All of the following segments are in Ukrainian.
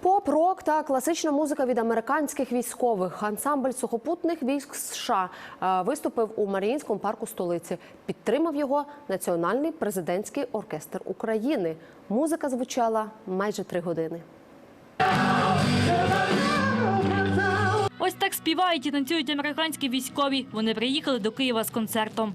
Поп-рок та класична музика від американських військових. Ансамбль сухопутних військ США е, виступив у Маріїнському парку столиці. Підтримав його Національний президентський оркестр України. Музика звучала майже три години. Ось так співають і танцюють американські військові. Вони приїхали до Києва з концертом.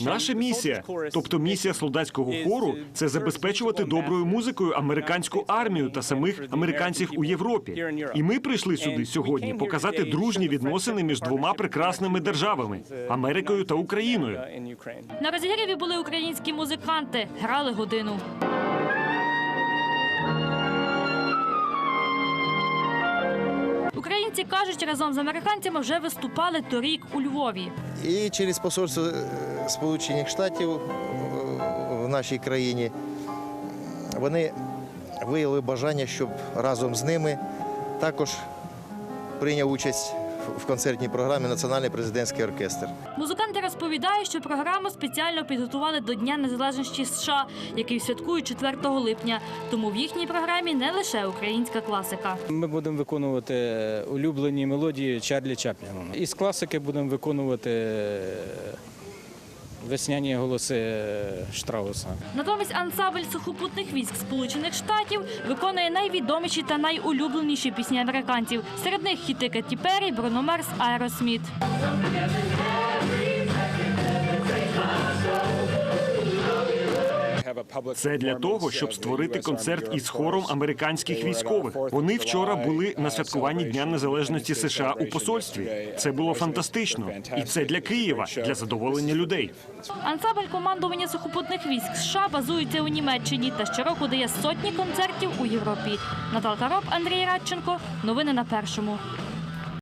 Наша місія, тобто місія солдатського хору, це забезпечувати доброю музикою американську армію та самих американців у Європі. І ми прийшли сюди сьогодні показати дружні відносини між двома прекрасними державами Америкою та Україною. На розігріві були українські музиканти, грали годину. Українці кажуть, разом з американцями вже виступали торік у Львові. І через посольство е, Сполучених Штатів е, в нашій країні вони виявили бажання, щоб разом з ними також прийняв участь в концертній програмі Національний президентський оркестр. Музиканти розповідають, що програму спеціально підготували до Дня Незалежності США, який святкують 4 липня. Тому в їхній програмі не лише українська класика. Ми будемо виконувати улюблені мелодії Чарлі Чапліна. Із класики будемо виконувати весняні голоси Штрауса. Натомість ансамбль сухопутних військ Сполучених Штатів виконує найвідоміші та найулюбленіші пісні американців. Серед них хіти Бруно Марс, Аеросміт. Це для того, щоб створити концерт із хором американських військових. Вони вчора були на святкуванні Дня Незалежності США у посольстві. Це було фантастично, і це для Києва, для задоволення людей. Ансамбль командування сухопутних військ США базується у Німеччині та щороку дає сотні концертів у Європі. Наталка Роб, Андрій Радченко. Новини на першому.